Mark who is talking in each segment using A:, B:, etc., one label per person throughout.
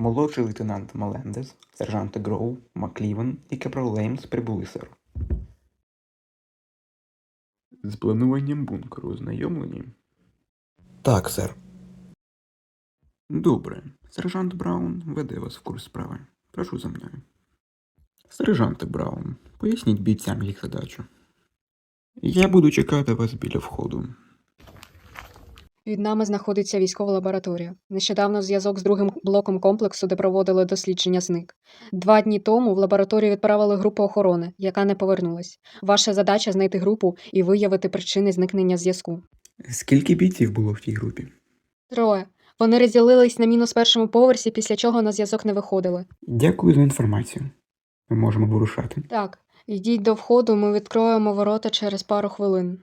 A: Молодший лейтенант Мелендес, сержанти Гроу, Маклівен і Капрал Леймс прибули, сер. З плануванням бункеру ознайомлені? Так, сер. Добре. Сержант Браун веде вас в курс справи. Прошу за мною. Сержанте Браун, поясніть бійцям їх задачу. Я буду чекати вас біля входу.
B: Від нами знаходиться військова лабораторія. Нещодавно зв'язок з другим блоком комплексу, де проводили дослідження, зник. Два дні тому в лабораторію відправили групу охорони, яка не повернулась. Ваша задача знайти групу і виявити причини зникнення зв'язку.
A: Скільки бійців було в тій групі?
B: Троє. Вони розділились на мінус першому поверсі, після чого на зв'язок не виходили.
A: Дякую за інформацію. Ми можемо вирушати.
B: Так, йдіть до входу, ми відкроємо ворота через пару хвилин.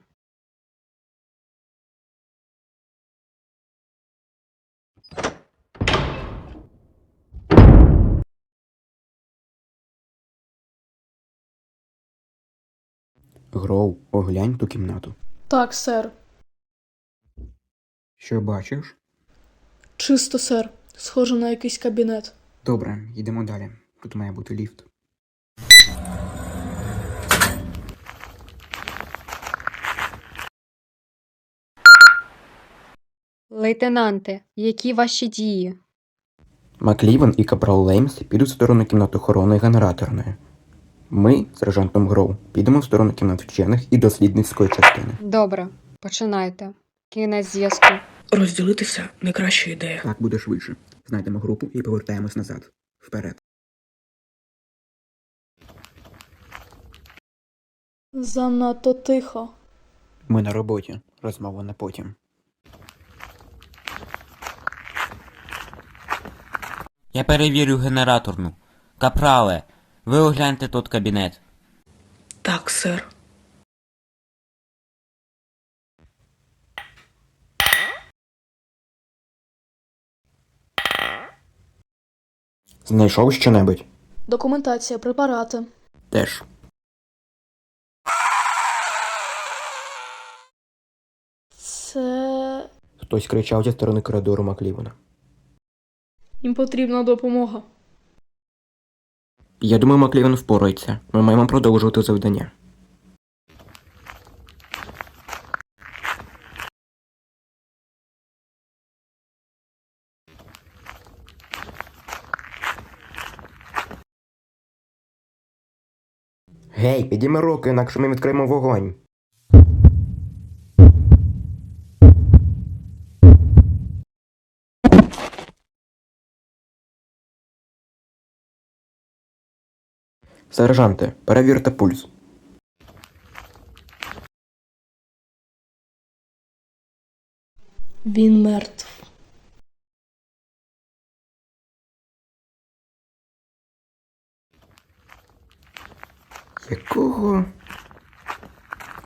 A: Гроу, оглянь ту кімнату.
C: Так, сер.
A: Що бачиш?
C: Чисто, сер. Схоже на якийсь кабінет.
A: Добре, йдемо далі. Тут має бути ліфт.
B: Лейтенанте, які ваші дії?
A: Маклівен і Капрал Леймс підуть в сторону кімнат охорони генераторної. Ми, з сержантом Гроу, підемо в сторону кімнат вчених і дослідницької частини.
B: Добре, починайте. Кінець зв'язку.
D: Розділитися найкраща ідея.
A: Так буде швидше. Знайдемо групу і повертаємось назад. Вперед.
C: Занадто тихо.
A: Ми на роботі. Розмова на потім.
E: Я перевірю генераторну. Капрале, ви огляньте тот кабінет.
D: Так, сер.
A: Знайшов щонебудь?
C: Документація, препарати.
A: Теж.
C: Це.
A: Хтось кричав зі сторони коридору Маклівена.
C: Їм потрібна допомога.
A: Я думаю, Маклівен впорається. Ми маємо продовжувати завдання. Гей, підійми руки, інакше ми відкриємо вогонь. Сержанте, перевірте пульс.
C: Він мертв.
A: Якого?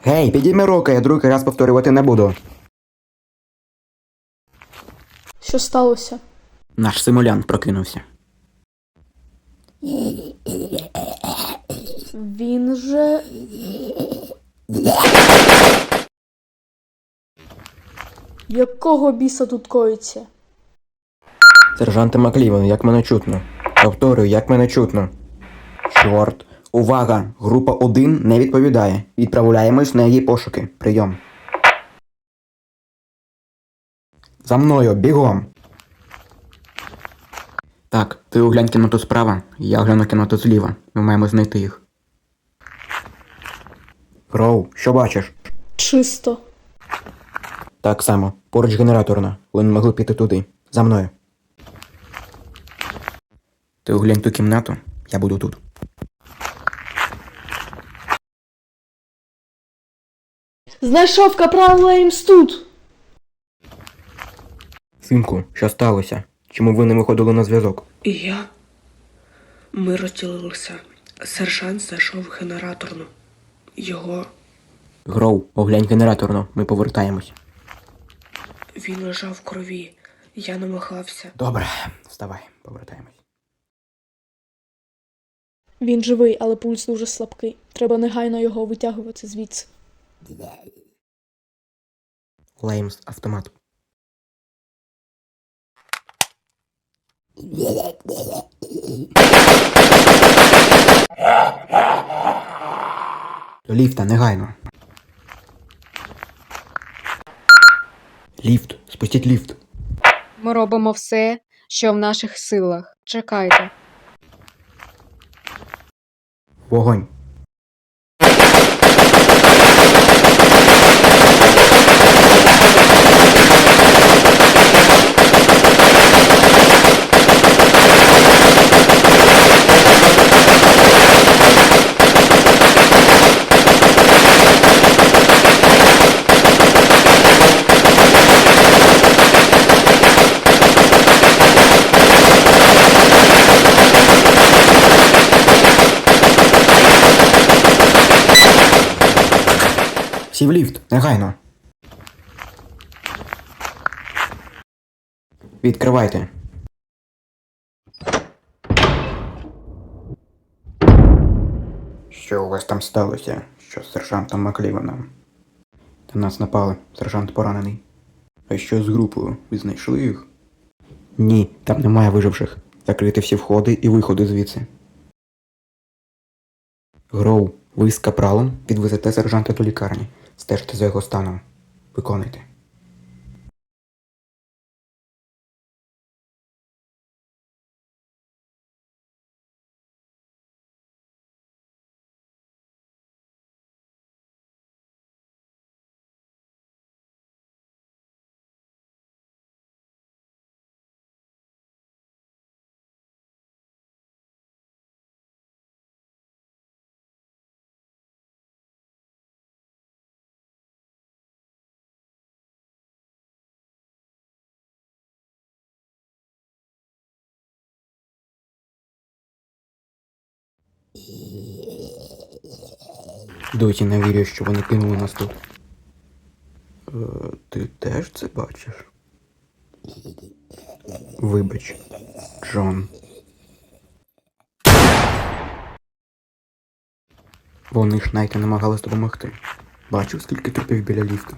A: Гей, підійми руки, я другий раз повторювати не буду.
C: Що сталося?
A: Наш симулянт прокинувся.
C: Він же. Якого біса тут коїться?
A: Сержанте Маклівен, як мене чутно. Повторюю, як мене чутно. Чорт. Увага! Група 1 не відповідає. Відправляємось на її пошуки. Прийом. За мною, бігом. Так, ти оглянь кімнату справа, я огляну кімнату зліва. Ми маємо знайти їх. Гроу, що бачиш?
C: Чисто.
A: Так само, поруч генераторна. Вони могли піти туди. За мною. Ти оглянь ту кімнату, я буду тут.
C: Знайшов капрал Леймс тут.
A: Синку, що сталося? Чому ви не виходили на зв'язок?
D: І я. Ми розділилися. Сержант знайшов генераторну. Його.
A: Гроу, оглянь генераторну, ми повертаємось.
D: Він лежав в крові. Я намагався.
A: Добре, вставай, повертаємось.
C: Він живий, але пульс дуже слабкий. Треба негайно його витягувати звідси.
A: Леймс, автомат. До ліфта, негайно. Ліфт, спустіть ліфт.
B: Ми робимо все, що в наших силах. Чекайте.
A: Вогонь. Всі ліфт, негайно. Відкривайте. Що у вас там сталося? Що з сержантом Макліваном? На нас напали, сержант поранений. А що з групою? Ви знайшли їх? Ні, там немає виживших. Закрити всі входи і виходи звідси. Гроу, ви з капралом відвезете сержанта до лікарні. Стежте за його станом. Виконуйте. Досі не вірю, що вони кинули нас тут. Е, ти теж це бачиш? Вибач, Джон. Вони ж навіть не намагались допомогти. Бачив, скільки трупів біля ліфту.